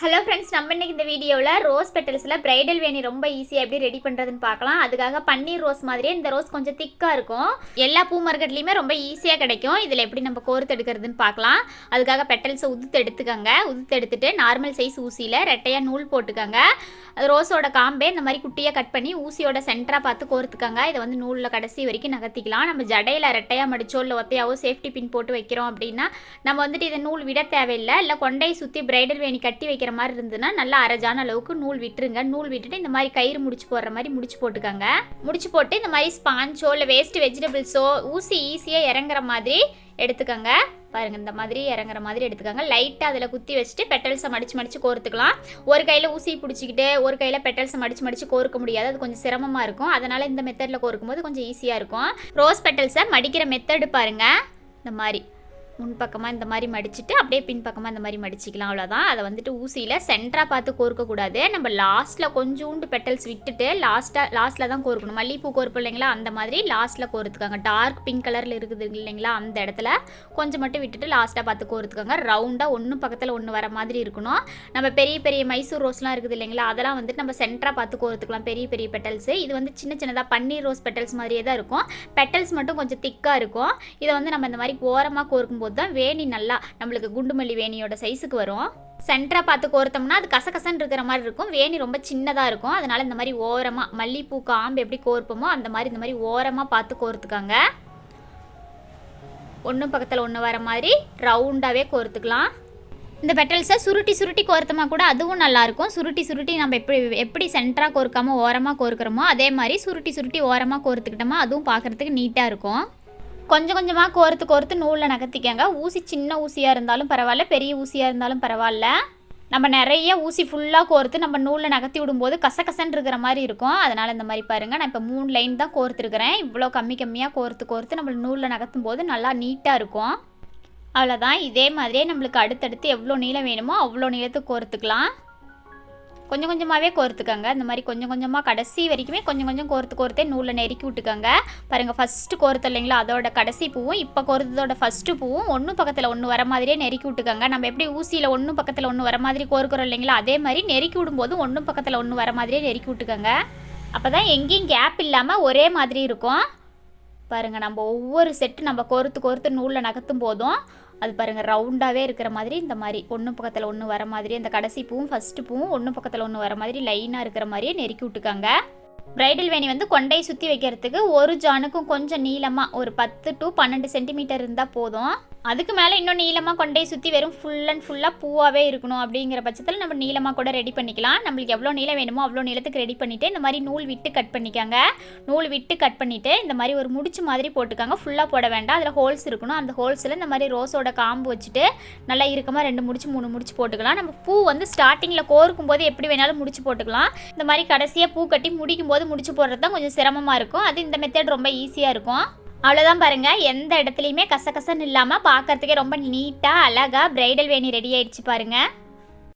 Hello friends நம்ம இன்னைக்கு இந்த வீடியோவில் ரோஸ் பெட்டல்ஸில் பிரைடல் வேணி ரொம்ப ஈஸியாக எப்படி ரெடி பண்ணுறதுன்னு பார்க்கலாம். அதுக்காக பன்னீர் ரோஸ் மாதிரியே இந்த ரோஸ் கொஞ்சம் திக்காக இருக்கும். எல்லா பூ மார்க்கெட்லேயுமே ரொம்ப ஈஸியாக கிடைக்கும். இதில் எப்படி நம்ம கோர்த்து எடுக்கிறதுன்னு பார்க்கலாம். அதுக்காக பெட்டல்ஸை உதுத்து எடுத்துக்கோங்க. உதுத்து எடுத்துட்டு நார்மல் சைஸ் ஊசியில் ரெட்டையாக நூல் போட்டுக்கோங்க. அது ரோஸோட காம்பே இந்த மாதிரி குட்டியாக கட் பண்ணி ஊசியோட சென்டராக பார்த்து கோர்த்துக்கோங்க. இதை வந்து நூலில் கடைசி வரைக்கும் நகர்த்திக்கலாம். நம்ம ஜடையில் ரெட்டையாக மடிச்சோ இல்லை ஒத்தையாவோ சேஃப்டி பின் போட்டு வைக்கிறோம் அப்படின்னா நம்ம வந்துட்டு இதை நூல் விட தேவையில்லை. இல்லை கொண்டையை சுற்றி பிரைடல் வேணி கட்டி வைக்கிற மாதிரி இருந்ததுன்னா நல்லா அரைஜான அளவுக்கு நூல் விட்டுருங்க. நூல் விட்டுட்டு இந்த மாதிரி கயிறு முடிச்சு போடுற மாதிரி முடிச்சு போட்டுக்கோங்க. முடிச்சு போட்டு இந்த மாதிரி ஸ்பாஞ்சோ இல்லை வேஸ்ட் வெஜிடபிள்ஸோ ஊசி ஈஸியாக இறங்குற மாதிரி எடுத்துக்கோங்க. பாருங்க இந்த மாதிரி இறங்குற மாதிரி எடுத்துக்கோங்க. லைட்டாக அதில் குத்தி வச்சுட்டு பெட்டல்ஸை மடிச்சு மடிச்சு கோர்த்துக்கலாம். ஒரு கையில் ஊசி பிடிச்சிக்கிட்டு ஒரு கையில் பெட்டல்ஸை மடிச்சு மடிச்சு கோர்க்க முடியாது. அது கொஞ்சம் சிரமமாக இருக்கும். அதனால் இந்த மெத்தடில் கோர்க்கும் போது கொஞ்சம் ஈஸியாக இருக்கும். ரோஸ் பெட்டல்ஸை மடிக்கிற மெத்தடு பாருங்க. இந்த மாதிரி. முன்பக்கமாக இந்த மாதிரி மடிச்சுட்டு அப்படியே பின்பக்கமாக இந்த மாதிரி மடிச்சிக்கலாம். அவ்வளோதான் அதை வந்துட்டு ஊசியில் சென்டராக பார்த்து கோர்க்கக்கூடாது. நம்ம லாஸ்ட்டில் கொஞ்சோண்டு பெட்டல்ஸ் விட்டுட்டு லாஸ்ட்டாக லாஸ்ட்டில் தான் கோர்க்கணும். மல்லிகைப்பூ கோர்ப்பு இல்லைங்களா? அந்த மாதிரி லாஸ்ட்டில் கோர்த்துக்காங்க. டார்க் பிங்க் கலரில் இருக்குது இல்லைங்களா? அந்த இடத்துல கொஞ்சம் மட்டும் விட்டுட்டு லாஸ்ட்டாக பார்த்து கோர்த்துக்கோங்க. ரவுண்டாக ஒன்று பக்கத்தில் ஒன்று வர மாதிரி இருக்கணும். நம்ம பெரிய பெரிய மைசூர் ரோஸ்லாம் இருக்குது இல்லைங்களா? அதெல்லாம் வந்துட்டு நம்ம சென்டராக பார்த்து கோர்த்துக்கலாம். பெரிய பெரிய பெட்டல்ஸு இது வந்து சின்ன சின்னதாக பன்னீர் ரோஸ் பெட்டல்ஸ் மாதிரியே தான் இருக்கும். பெட்டல்ஸ் மட்டும் கொஞ்சம் திக்காக இருக்கும். இதை வந்து நம்ம இந்த மாதிரி ஓரமாக கோர்க்கும்போது தான் வேணி நல்லா நம்மளுக்கு குண்டுமல்லி வேணியோட சைஸுக்கு வரும். சென்டராக பார்த்து கோர்த்தோம்னா அது கசகசன்னு இருக்கிற மாதிரி இருக்கும். வேணி ரொம்ப சின்னதாக இருக்கும். அதனால் இந்த மாதிரி ஓரமாக மல்லிப்பூ காம்பு எப்படி கோர்ப்போமோ அந்த மாதிரி இந்த மாதிரி ஓரமாக பார்த்து கோர்த்துக்காங்க. ஒன்று பக்கத்தில் ஒன்று வர மாதிரி ரவுண்டாகவே கோர்த்துக்கலாம். இந்த பெட்டல்ஸை சுருட்டி சுருட்டி கோர்த்தமா கூட அதுவும் நல்லாயிருக்கும் சுருட்டி சுருட்டி நம்ம எப்படி எப்படி சென்டராக கோர்க்காமல் ஓரமாக கோர்க்குறோமோ அதே மாதிரி சுருட்டி சுருட்டி ஓரமாக கோர்த்துக்கிட்டோமா அதுவும் பார்க்குறதுக்கு நீட்டாக இருக்கும். கொஞ்சம் கொஞ்சமாக கோர்த்து கோர்த்து நூலில் நகர்த்திக்கங்க. ஊசி சின்ன ஊசியாக இருந்தாலும் பரவாயில்ல பெரிய ஊசியாக இருந்தாலும் பரவாயில்ல. நம்ம நிறைய ஊசி ஃபுல்லாக கோர்த்து நம்ம நூலில் நகர்த்தி விடும்போது கசகசன் இருக்கிற மாதிரி இருக்கும். அதனால் இந்த மாதிரி பாருங்கள் நான் இப்போ மூணு லைன் தான் கோர்த்துருக்கிறேன். இவ்வளோ கம்மி கம்மியாக கோர்த்து கோர்த்து நம்ம நூலில் நகர்த்தும் போது நல்லா நீட்டாக இருக்கும். அவ்வளோதான் இதே மாதிரியே நம்மளுக்கு அடுத்தடுத்து எவ்வளோ நீளம் வேணுமோ அவ்வளோ நீளத்துக்கு கோர்த்துக்கலாம். கொஞ்சம் கொஞ்சமாகவே கோர்த்துக்கோங்க. இந்த மாதிரி கொஞ்சம் கொஞ்சமாக கடைசி வரைக்குமே கொஞ்சம் கொஞ்சம் கோர்த்து கோர்த்தே நூலில் நெருக்கி விட்டுக்கோங்க. பாருங்கள் ஃபஸ்ட்டு கோர்த்து இல்லைங்களா? அதோட கடைசி பூவும் இப்போ கோர்த்ததோட ஃபஸ்ட்டு பூவும் ஒன்று பக்கத்தில் ஒன்று வர மாதிரியே நெருக்கி விட்டுக்கோங்க. நம்ம எப்படி ஊசியில் ஒன்று பக்கத்தில் ஒன்று வர மாதிரி கோர்க்குறோம் இல்லைங்களா? அதே மாதிரி நெருக்கி விடும்போது ஒன்று பக்கத்தில் ஒன்று வர மாதிரியே நெருக்கி விட்டுக்கோங்க. அப்போ தான் எங்கேயும் கேப் இல்லாமல் ஒரே மாதிரி இருக்கும். பாருங்கள் நம்ம ஒவ்வொரு செட்டு நம்ம கோர்த்து கோர்த்து நூலில் நகர்த்தும் போதும் அது பாருங்கள் ரவுண்டாகவே இருக்கிற மாதிரி இந்த மாதிரி ஒன்று பக்கத்தில் ஒன்று வர மாதிரி அந்த கடைசி பூவும் ஃபஸ்ட்டு பூவும் ஒன்று பக்கத்தில் ஒன்று வர மாதிரி லைனாக இருக்கிற மாதிரியே நெருக்கி விட்டுக்காங்க. பிரைடல் வேணி வந்து கொண்டை சுற்றி வைக்கிறதுக்கு ஒரு ஜானுக்கும் கொஞ்சம் நீளமாக ஒரு பத்து டு பன்னெண்டு சென்டிமீட்டர் இருந்தால் போதும். அதுக்கு மேலே இன்னும் நீளமாக கொண்டே சுற்றி வெறும் ஃபுல் அண்ட் ஃபுல்லாக பூவாகவே இருக்கணும் அப்படிங்கிற பட்சத்தில் நம்ம நீளமாக கூட ரெடி பண்ணிக்கலாம். நம்மளுக்கு எவ்வளோ நீளம் வேணுமோ அவ்வளோ நீளத்துக்கு ரெடி பண்ணிவிட்டு இந்த மாதிரி நூல் விட்டு கட் பண்ணிக்கோங்க. நூல் விட்டு கட் பண்ணிவிட்டு இந்த மாதிரி ஒரு முடிச்சு மாதிரி போட்டுக்காங்க. ஃபுல்லாக போட வேண்டாம். அதில் ஹோல்ஸ் இருக்கணும். அந்த ஹோல்ஸில் இந்த மாதிரி ரோஸோட காம்பு வச்சுட்டு நல்லா இருக்கமாக ரெண்டு முடிச்சு மூணு முடிச்சு போட்டுக்கலாம். நம்ம பூ வந்து ஸ்டார்டிங்கில் கோர்க்கும் போது எப்படி வேணாலும் முடிச்சு போட்டுக்கலாம். இந்த மாதிரி கடைசியாக பூ கட்டி முடிக்கும் போது முடிச்சு போடுறது தான் கொஞ்சம் சிரமமாக இருக்கும். அது இந்த மெத்தட் ரொம்ப ஈஸியாக இருக்கும். அவ்வளோதான் பாருங்க. எந்த இடத்துலையுமே கசகசன்னு இல்லாமல் பார்க்கறதுக்கே ரொம்ப நீட்டாக அழகாக பிரைடல் வேணி ரெடி ஆயிடுச்சு பாருங்கள்